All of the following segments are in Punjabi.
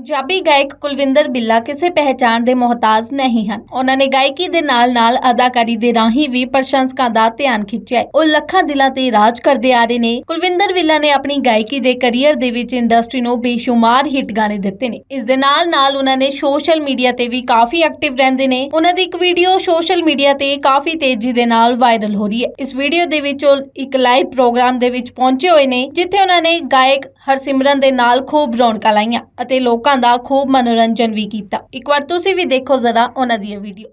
ਪੰਜਾਬੀ ਗਾਇਕ ਕੁਲਵਿੰਦਰ ਬਿੱਲਾ ਕਿਸੇ ਪਹਿਚਾਣ ਦੇ ਮੁਹਤਾਜ ਨਹੀਂ ਹਨ। ਉਹਨਾਂ ਨੇ ਗਾਇਕੀ ਦੇ ਨਾਲ-ਨਾਲ ਅਦਾਕਾਰੀ ਦੇ ਰਾਹੀਂ ਵੀ ਪ੍ਰਸ਼ੰਸਕਾਂ ਦਾ ਧਿਆਨ ਖਿੱਚਿਆ। ਹੈ ਉਹ ਲੱਖਾਂ ਦਿਲਾਂ ਤੇ ਰਾਜ ਕਰਦੇ ਆ ਰਹੇ ਨੇ। ਕੁਲਵਿੰਦਰ ਬਿੱਲਾ ਨੇ ਆਪਣੀ ਗਾਇਕੀ ਦੇ ਕੈਰੀਅਰ ਦੇ ਵਿੱਚ ਇੰਡਸਟਰੀ ਨੂੰ ਬੇਸ਼ੁਮਾਰ ਹਿੱਟ ਗਾਣੇ ਦਿੱਤੇ ਨੇ। ਇਸ ਦੇ ਨਾਲ-ਨਾਲ ਉਹਨਾਂ ਨੇ ਸੋਸ਼ਲ ਮੀਡੀਆ ਤੇ ਵੀ ਕਾਫੀ ਐਕਟਿਵ ਰਹਿੰਦੇ ਨੇ। ਉਹਨਾਂ ਦੀ ਇੱਕ ਵੀਡੀਓ ਸੋਸ਼ਲ ਮੀਡੀਆ ਤੇ ਕਾਫੀ ਤੇਜ਼ੀ ਦੇ ਨਾਲ ਵਾਇਰਲ ਹੋ ਰਹੀ ਹੈ। ਇਸ ਵੀਡੀਓ ਦੇ ਵਿੱਚ ਉਹ ਇੱਕ ਲਾਈਵ ਪ੍ਰੋਗਰਾਮ ਦੇ ਵਿੱਚ ਪਹੁੰਚੇ ਹੋਏ ਨੇ, ਜਿੱਥੇ ਉਹਨਾਂ ਨੇ ਗਾਇਕ ਹਰਸਿਮਰਨ ਦੇ ਨਾਲ ਖੂਬ ਰੌਣਕਾਂ ਲਾਈਆਂ ਅਤੇ ਲੋਕਾਂ ਦਾ ਖੂਬ ਮਨੋਰੰਜਨ ਵੀ ਕੀਤਾ। ਇੱਕ ਵਾਰ ਤੁਸੀਂ ਵੀ ਦੇਖੋ ਜ਼ਰਾ ਉਹਨਾਂ ਦੀ ਇਹ ਵੀਡੀਓ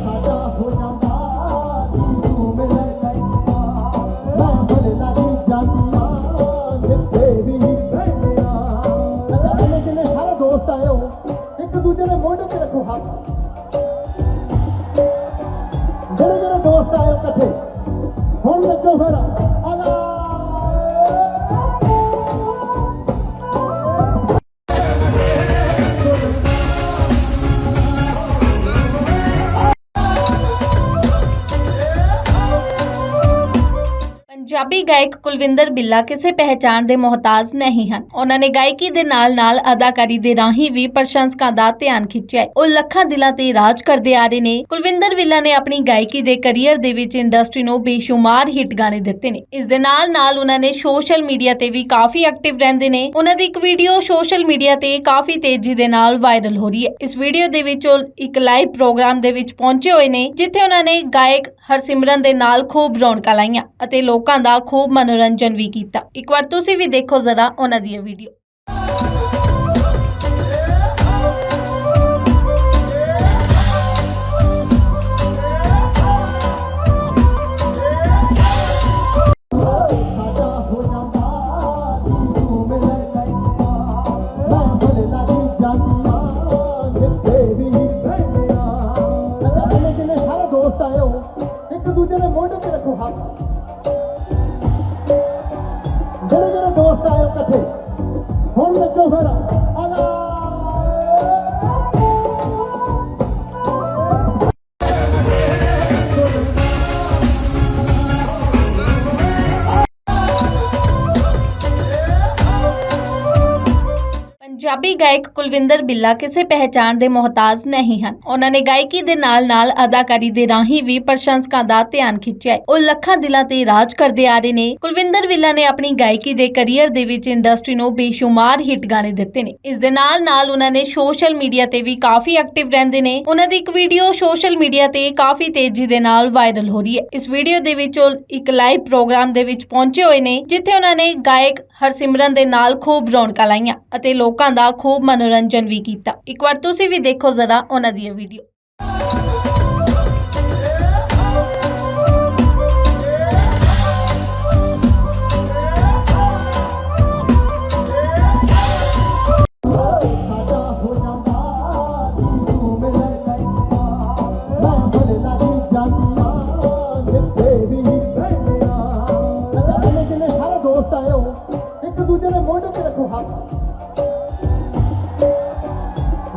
ਸਾਡਾ ਹੋ ਜਾਂਦਾ ਤੂੰ ਮੇਰੇ ਕੈਂਪਾ ਮੈਂ ਭਲੇ ਲੱਗੀ ਜਾਂਦੀਆਂ ਜਿਹੜੇ ਜਿਹੜੇ ਦੋਸਤ ਆਏ ਇਕੱਠੇ। ਹੁਣ ਲੱਗੋ ਫਿਰ। ਪੰਜਾਬੀ ਗਾਇਕ ਕੁਲਵਿੰਦਰ ਬਿੱਲਾ ਕਿਸੇ ਪਹਿਚਾਣ ਦੇ ਮੁਹਤਾਜ ਨਹੀਂ ਹਨ। ਉਹਨਾਂ ਨੇ ਗਾਇਕੀ ਦੇ ਨਾਲ-ਨਾਲ ਅਦਾਕਾਰੀ ਦੇ ਰਾਹੀਂ ਵੀ ਪ੍ਰਸ਼ੰਸਕਾਂ ਦਾ ਧਿਆਨ ਖਿੱਚਿਆ ਹੈ। ਉਹ ਲੱਖਾਂ ਦਿਲਾਂ ਤੇ ਰਾਜ ਕਰਦੇ ਆ ਰਹੇ ਨੇ। ਕੁਲਵਿੰਦਰ ਬਿੱਲਾ ਨੇ ਆਪਣੀ ਗਾਇਕੀ ਦੇ ਕੈਰੀਅਰ ਦੇ ਵਿੱਚ ਇੰਡਸਟਰੀ ਨੂੰ ਬੇਸ਼ੁਮਾਰ ਹਿੱਟ ਗਾਣੇ ਦਿੱਤੇ ਨੇ। ਇਸ ਦੇ ਨਾਲ-ਨਾਲ ਉਹਨਾਂ ਨੇ ਸੋਸ਼ਲ ਮੀਡੀਆ ਤੇ ਵੀ ਕਾਫੀ ਐਕਟਿਵ ਰਹਿੰਦੇ ਨੇ। ਉਹਨਾਂ ਦੀ ਇੱਕ ਵੀਡੀਓ ਸੋਸ਼ਲ ਮੀਡੀਆ ਤੇ ਕਾਫੀ ਤੇਜ਼ੀ ਦੇ ਨਾਲ ਵਾਇਰਲ ਹੋ ਰਹੀ ਹੈ। ਇਸ ਵੀਡੀਓ ਦੇ ਵਿੱਚ ਉਹ ਇੱਕ ਲਾਈਵ ਪ੍ਰੋਗਰਾਮ ਦੇ ਵਿੱਚ ਪਹੁੰਚੇ ਹੋਏ ਨੇ, ਜਿੱਥੇ ਉਹਨਾਂ ਨੇ ਗਾਇਕ ਹਰਸਿਮਰਨ ਦੇ ਨਾਲ ਖੂਬ ਰੌਣਕਾਂ ਲਾਈਆਂ ਅਤੇ ਲੋਕਾਂ ਦਾ ਖੂਬ ਮਨੋਰੰਜਨ ਵੀ ਕੀਤਾ। ਇੱਕ ਵਾਰ ਤੁਸੀਂ ਵੀ ਦੇਖੋ ਜ਼ਰਾ ਉਹਨਾਂ ਦੀ ਇਹ ਵੀਡੀਓ ਸਾਡਾ ਹੋ ਜਾਂਦਾ ਤੂੰ ਮੇਰੇ ਕੈਂਪਾ ਮੈਂ ਭਲੇ ਲੱਗੀ ਜਿਹੜੇ ਜਿਹੜੇ ਦੋਸਤ ਆਏ ਇਕੱਠੇ ਹੁਣ ਲੱਗੋ ਫਿਰ। ਪੰਜਾਬੀ ਗਾਇਕ ਕੁਲਵਿੰਦਰ ਬਿੱਲਾ ਕਿਸੇ ਪਹਿਚਾਣ ਦੇ ਮੁਹਤਾਜ ਨਹੀਂ ਹਨ। ਉਹਨਾਂ ਨੇ ਗਾਇਕੀ ਦੇ ਨਾਲ-ਨਾਲ ਅਦਾਕਾਰੀ ਦੇ ਰਾਹੀਂ ਵੀ ਪ੍ਰਸ਼ੰਸਕਾਂ ਦਾ ਧਿਆਨ ਖਿੱਚਿਆ ਹੈ। ਉਹ ਲੱਖਾਂ ਦਿਲਾਂ ਤੇ ਰਾਜ ਕਰਦੇ ਆ ਰਹੇ ਨੇ। ਕੁਲਵਿੰਦਰ ਬਿੱਲਾ ਨੇ ਆਪਣੀ ਗਾਇਕੀ ਦੇ ਕੈਰੀਅਰ ਦੇ ਵਿੱਚ ਇੰਡਸਟਰੀ ਨੂੰ ਬੇਸ਼ੁਮਾਰ ਹਿੱਟ ਗਾਣੇ ਦਿੱਤੇ ਨੇ। ਇਸ ਦੇ ਨਾਲ-ਨਾਲ ਉਹਨਾਂ ਨੇ ਸੋਸ਼ਲ ਮੀਡੀਆ ਤੇ ਵੀ ਕਾਫੀ ਐਕਟਿਵ ਰਹਿੰਦੇ ਨੇ। ਉਹਨਾਂ ਦੀ ਇੱਕ ਵੀਡੀਓ ਸੋਸ਼ਲ ਮੀਡੀਆ ਤੇ ਕਾਫੀ ਤੇਜ਼ੀ ਦੇ ਨਾਲ ਵਾਇਰਲ ਹੋ ਰਹੀ ਹੈ। ਇਸ ਵੀਡੀਓ ਦੇ ਵਿੱਚ ਉਹ ਇੱਕ ਲਾਈਵ ਪ੍ਰੋਗਰਾਮ ਦੇ ਵਿੱਚ ਪਹੁੰਚੇ ਹੋਏ ਨੇ, ਜਿੱਥੇ ਉਹਨਾਂ ਨੇ ਗਾਇਕ ਹਰਸਿਮਰਨ ਦੇ ਨਾਲ ਖੂਬ ਰੌਣਕਾਂ ਲਾਈਆਂ ਅਤੇ ਲੋਕਾਂ ਦਾ ਖੂਬ ਮਨੋਰੰਜਨ ਵੀ ਕੀਤਾ। ਇੱਕ ਵਾਰ ਤੁਸੀਂ ਵੀ ਦੇਖੋ ਜ਼ਰਾ ਉਹਨਾਂ ਦੀ ਇਹ ਵੀਡੀਓ ਸਾਡਾ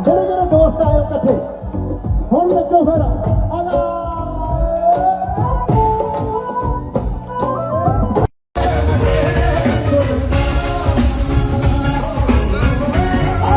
جڏهن ميري دوست آيو ڪٺي هاڻي ليڪن ڦر